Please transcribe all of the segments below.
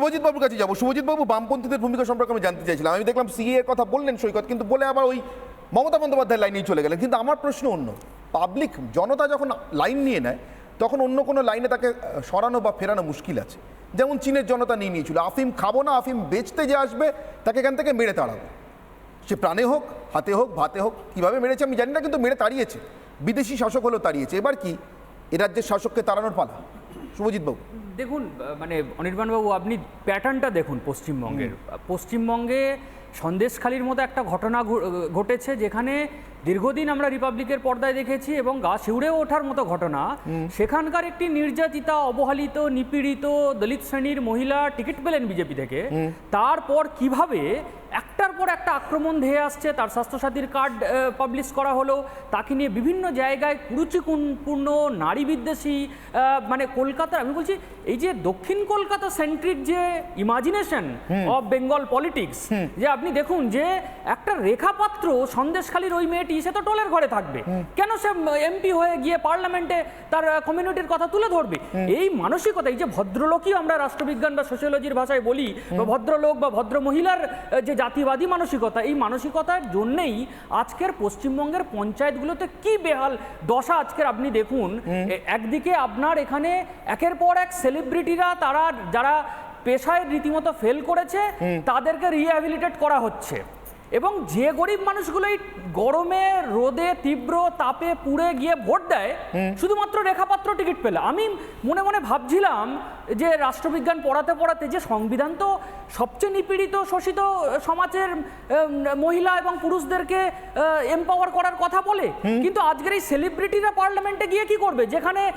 শুভজিৎ বাবুর কাছে যাব। শুভজিৎ বাবু বামপন্থীদের ভূমিকা সম্পর্কে আমি জানতে চাইছিলাম। আমি দেখলাম সিএ এর কথা বললেন সৈকত, কিন্তু বলে আবার ওই মমতা বন্দ্যোপাধ্যায় লাইনেই চলে গেলেন। কিন্তু আমার প্রশ্ন অন্য। পাবলিক জনতা যখন লাইন নিয়ে নেয়, তখন অন্য কোনো লাইনে তাকে সরানো বা ফেরানো মুশকিল আছে। যেমন চীনের জনতা নিয়ে নিয়েছিল আফিম খাব না, আফিম বেচতে যে আসবে, তাকে এখান থেকে মেরে তাড়াবো। সে প্রাণে হোক, হাতে হোক, ভাতে হোক, কীভাবে মেরেছে আমি জানি না, কিন্তু মেরে তাড়িয়েছে। বিদেশি শাসক হলেও তাড়িয়েছে। এবার কি? এ রাজ্যের শাসককে তাড়ানোর পালা। শুভজিৎ বাবু। দেখুন মানে অনির্বাণবাবু আপনি প্যাটার্নটা দেখুন পশ্চিমবঙ্গের। পশ্চিমবঙ্গে সন্দেশখালির মতো একটা ঘটনা ঘটেছে যেখানে দীর্ঘদিন আমরা রিপাবলিকের পর্দায় দেখেছি এবং গা শিউড়ে ওঠার মতো ঘটনা। সেখানকার একটি নির্যাতিতা অবহেলিত নিপীড়িত দলিত শ্রেণির মহিলা টিকিট পেলেন বিজেপি থেকে। তারপর কীভাবে একটার পর একটা আক্রমণ ধেয়ে আসছে। তার স্বাস্থ্যসাথীর কার্ড পাবলিশ করা হলো। তাকে নিয়ে বিভিন্ন জায়গায় কুরুচিপূর্ণ নারী বিদ্বেষী মানে কলকাতার আমি বলছি এই যে দক্ষিণ কলকাতা সেন্ট্রিক যে ইমাজিনেশন অফ বেঙ্গল পলিটিক্স যে আপনি দেখুন যে একটা রেখাপাত্র সন্দেশখালীর ওই মেয়েটি সে তো টোলের ঘরে থাকবে। কেন সে এমপি হয়ে গিয়ে পার্লামেন্টে তার কমিউনিটির কথা তুলে ধরবে? এই মানসিকতা এই যে ভদ্রলোকই আমরা রাষ্ট্রবিজ্ঞান বা সোশিয়োলজির ভাষায় বলি বা ভদ্রলোক বা ভদ্র মহিলার যে জাতিবাদী মানসিকতা। এই মানসিকতার জন্যেই আজকের পশ্চিমবঙ্গের পঞ্চায়েতগুলোতে কি বেহাল দশা আজকের আপনি দেখুন। একদিকে আপনার এখানে একের পর এক সেলিব্রিটিরা তারা যারা পেশায় রীতিমতো ফেল করেছে তাদেরকে রিহ্যাবিলিটেট করা হচ্ছে। এবং যে গরিব মানুষগুলো এই গরমে রোদে তীব্র তাপে পুড়ে গিয়ে ভোট দেয় শুধুমাত্র রেখাপাত্র টিকিট পেলে। আমি মনে মনে ভাবছিলাম যে রাষ্ট্রবিজ্ঞান পড়াতে পড়াতে যে সংবিধান তো সবচেয়ে নিপীড়িত শোষিত সমাজের মহিলা এবং পুরুষদেরকে এম্পাওয়ার করার কথা বলে। কিন্তু আজকের এই সেলিব্রিটিরা পার্লামেন্টে গিয়ে কি করবে? যেখানে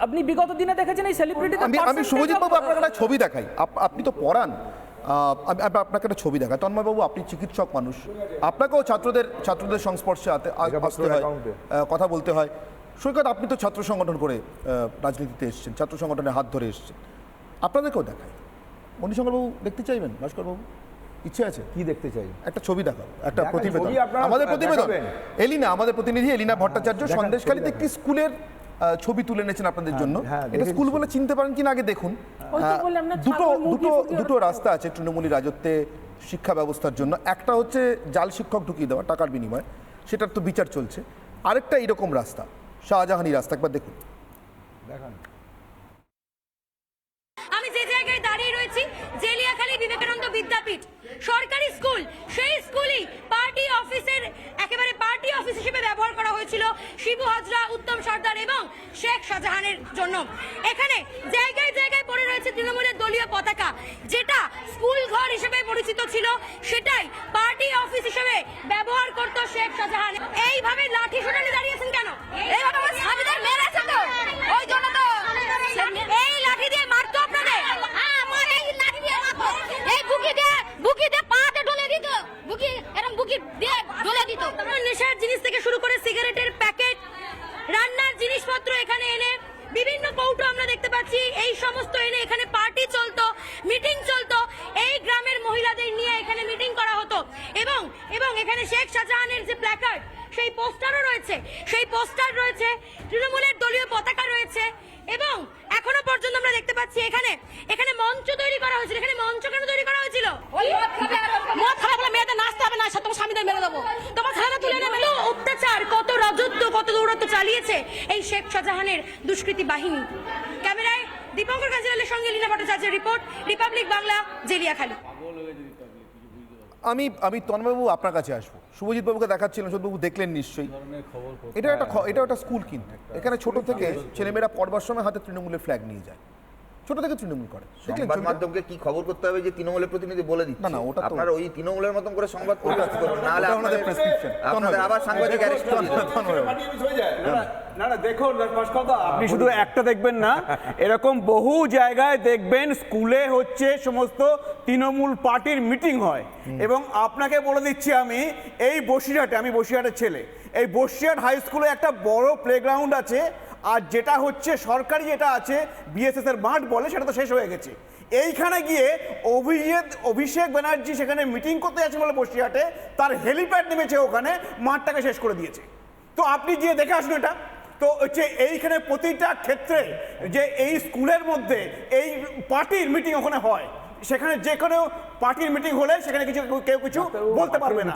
আপনি বিগত দিনে দেখেছেন এই সেলিব্রিটি আমি শুভজিৎ বাবু একটা ছবি দেখাই। আপ- আপনি তো পড়ান। আপনাকে একটা ছবি দেখাই। তন্ময়বাবু আপনি চিকিৎসক মানুষ। আপনাকেও ছাত্রদের ছাত্রদের সংস্পর্শে আসতে হয় কথা বলতে হয়। সৈকত আপনি তো ছাত্র সংগঠন করে রাজনীতিতে এসেছেন ছাত্র সংগঠনে হাত ধরে এসেছেন। আপনাদেরকেও দেখাই। মণিশঙ্করবাবু দেখতে চাইবেন? ভাস্করবাবু ইচ্ছে আছে? কি দেখতে চাই? একটা ছবি দেখাও একটা প্রতিবেদন। আমাদের প্রতিবেদন। এলিনা আমাদের প্রতিনিধি এলিনা ভট্টাচার্য সন্দেশখালীতে একটি স্কুলের ছবি তুলে এনেছেন আপনাদের জন্য। হ্যাঁ, এটা স্কুল বলে চিনতে পারেন কিনা আগে দেখুন। না, দুটো দুটো দুটো রাস্তা আছে তৃণমূলী রাজত্বে শিক্ষা ব্যবস্থার জন্য। একটা হচ্ছে জাল শিক্ষক ঢুকিয়ে দেওয়া টাকার বিনিময়ে। সেটার তো বিচার চলছে। আরেকটা এরকম রাস্তা শাহজাহানি রাস্তা একবার দেখুন। দেখান। আমি যে জায়গায় দাঁড়িয়ে রয়েছি জেলিয়াখালী বিবেকানন্দ বিদ্যাপীঠ। সরকারি স্কুল সেই স্কুলই পার্টি অফিসের একেবারে পার্টি অফিস হিসেবে ব্যবহার করা হয়েছিল শিবু হাজরা উত্তম সর্দার এবং শেখ শাহজাহানের জন্য। এখানে জায়গায় জায়গায় পড়ে রয়েছে তৃণমূলের দলীয় পতাকা যেটা স্কুল ঘর হিসেবে পরিচিত ছিল। সেটাই পার্টি অফিস হিসেবে ব্যবহার করত শেখ শাহজাহান। এইভাবে লাঠি সোনালি দাঁড়িয়েছেন কেন? এইভাবে স্বামীদের মেরেছে তো? ওই জন্য তো এই লাঠি দিয়ে মারতো আপনাদের? এই লাঠি দিয়ে মারতো। এই বুকি দিয়ে বুকি দিয়ে পাতে ঢলে দিত। বুকি এরকম বুকি দিয়ে ঢলে দিত। নেশার জিনিস থেকে শুরু করে জিনিসপত্র এখানে এনে বিভিন্ন কৌটো আমরা দেখতে পাচ্ছি। এই সমস্ত এনে এখানে পার্টি চলতো মিটিং চলতো। এই গ্রামের মহিলাদের নিয়ে এখানে মিটিং করা হতো। এবং এবং এখানে শেখ শাহজাহানের যে প্ল্যাকার্ড সেই পোস্টারও রয়েছে। সেই পোস্টার রয়েছে, তৃণমূলের দলীয় পতাকা রয়েছে। এবং এখনও পর্যন্ত আমরা দেখতে পাচ্ছি এখানে এখানে মঞ্চ তৈরি করা হয়েছিল। এখানে মঞ্চ কেন তৈরি করা হয়েছিল মদ খাবে বলে মেয়েদের নাচতে হবে না সে তোমার স্বামীদের মেরে দেবো তোমার খানা তুলে নেবে কত অত্যাচার কত রাজত্ব কত দৌরত্ব চালিয়েছে এই শেখ শাহজাহানের দুষ্কৃতি বাহিনী। ক্যামেরায় দীপঙ্কর কাজিয়ালের সঙ্গে লীনা ভট্টাচার্যের রিপোর্ট, রিপাবলিক বাংলা, জেলিয়াখালী। আমি আমি তন্ময়বাবু আপনার কাছে আসব। শুভজিৎ বাবুকে দেখাচ্ছিলাম বাবু দেখলেন নিশ্চয়ই। এটা একটা এটা একটা স্কুল কিন্তু। এখানে ছোট থেকে ছেলেমেয়েরা পড়বার সময় হাতে তৃণমূলের ফ্ল্যাগ নিয়ে যায়। ছোট থেকে তৃণমূল করে। সংবাদ মাধ্যমকে কি খবর করতে হবে যে তৃণমূলের প্রতিনিধি বলে দিচ্ছে না, না, ওটা তো- আপনারা ওই তৃণমূলের মতন করে সংবাদ প্রকাশ করুন নাহলে ওটা ওনাদের আপনাদের prescription। আপনাদের আবার সাংবাদিক অ্যারেস্ট করে না না দেখুন কথা আপনি শুধু একটা দেখবেন না এরকম বহু জায়গায় দেখবেন স্কুলে হচ্ছে সমস্ত তৃণমূল পার্টির মিটিং হয়। এবং আপনাকে বলে দিচ্ছি আমি এই বসিরহাটে আমি বসিরহাটের ছেলে এই বসিরহাট হাই স্কুলে একটা বড় প্লেগ্রাউন্ড আছে আর যেটা হচ্ছে সরকারি যেটা আছে বিএসএস এর মাঠ বলে, সেটা তো শেষ হয়ে গেছে। এইখানে গিয়ে অভিজিৎ, অভিষেক ব্যানার্জি সেখানে মিটিং করতে যাচ্ছে বলে বসিরহাটে, তার হেলিপ্যাড নেমেছে ওখানে, মাঠটাকে শেষ করে দিয়েছে। তো আপনি গিয়ে দেখে আসুন এটা। তো হচ্ছে এইখানে প্রতিটা ক্ষেত্রে যে এই স্কুলের মধ্যে এই পার্টির মিটিং ওখানে হয়। সেখানে যে কোনো পার্টির মিটিং হলে সেখানে কিছু কেউ কিছু বলতে পারবে না।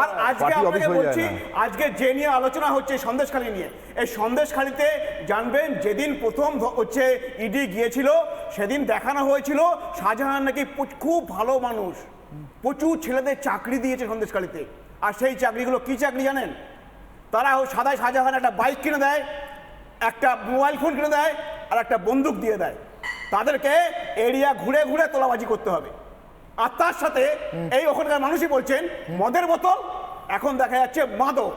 আর আজকে আপনাকে বলছি আজকে যে নিয়ে আলোচনা হচ্ছে সন্দেশখালী নিয়ে এই সন্দেশখালীতে জানবেন যেদিন প্রথম হচ্ছে ইডি গিয়েছিল সেদিন দেখানো হয়েছিল শাহজাহান নাকি খুব ভালো মানুষ প্রচুর ছেলেদের চাকরি দিয়েছে সন্দেশখালীতে। আর সেই চাকরিগুলো কি চাকরি জানেন? তারা সাদায় শাহজাহান একটা বাইক কিনে দেয় একটা মোবাইল ফোন কিনে দেয় আর একটা বন্দুক দিয়ে দেয়। তাদেরকে এরিয়া ঘুরে ঘুরে তোলাবাজি করতে হবে আর তার সাথে এই ওখানকার মানুষই বলছেন মদের বোতল এখন দেখা যাচ্ছে মাদক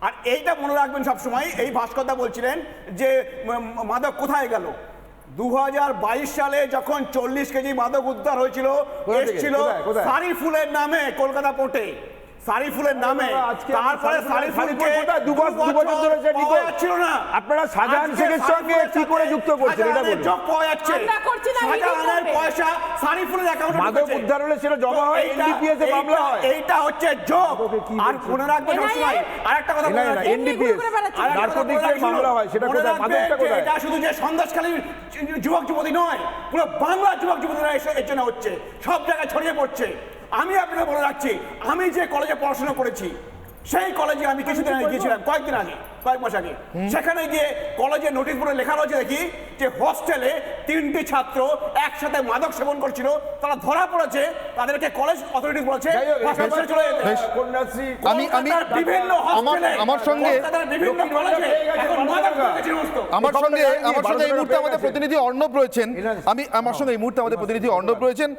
আর এইটা মনে রাখবেন সবসময় এই ভাস্করদা বলছিলেন যে মাদক কোথায় গেল দু হাজার বাইশ সালে যখন চল্লিশ কেজি মাদক উদ্ধার হয়েছিল? এসেছিল কোথায়? কোথায়? ফুলের নামে কলকাতা পোর্টে সারি ফুলের নামে আজকে তারপরে সারি সারি ফুল ফুলকে কোথায়? দু বছর- দু বছর ধরে সে। না আপনারা শাহজাহান শেখের সঙ্গে কি করে যুক্ত করছেন? এটা বলুন। পাওয়া যাচ্ছে শাহজাহানের পয়সা সারি ফুলের অ্যাকাউন্টে মাদক উদ্ধার হলে সেটা জমা হয়, NDPS এ মামলা হয়। এইটা হচ্ছে কি আর রাখবেন NIA সবসময় আরেকটা কথা বলে নার্কোটিক্সের বলে রাখি, মামলা হয়, সেটা কোথায়? মাদকটা কোথায়? এটা শুধু যে সন্দেশখালীর যুবক যুবতী নয় পুরো বাংলার যুবক যুবতীরা এসে- এর জন্য হচ্ছে সব জায়গায় ছড়িয়ে পড়ছে আমি আপনাকে বলে রাখছি আমি যে কলেজে পড়াশোনা করেছি সেই কলেজে আমি কিছুদিন আগে গিয়েছিলাম কয়েকদিন আগে কয়েক মাস আগে। সেখানে গিয়ে কলেজে নোটিশ বোর্ডে লেখা রয়েছে দেখি যে হোস্টেলে তিনটি ছাত্র একসাথে মাদক সেবন করছিল তারা ধরা পড়েছে তাদেরকে কলেজ অথরিটি বলেছে চলে আমি আমি বিভিন্ন আমার হোস্টেলে আমার সঙ্গে বিভিন্ন কলেজে এখন মাদক আমার সঙ্গে আমার সঙ্গে এই মুহূর্তে আমাদের প্রতিনিধি অর্ণব রয়েছেন। আমি আমার সঙ্গে এই মুহূর্তে আমাদের প্রতিনিধি অর্ণব রয়েছেন।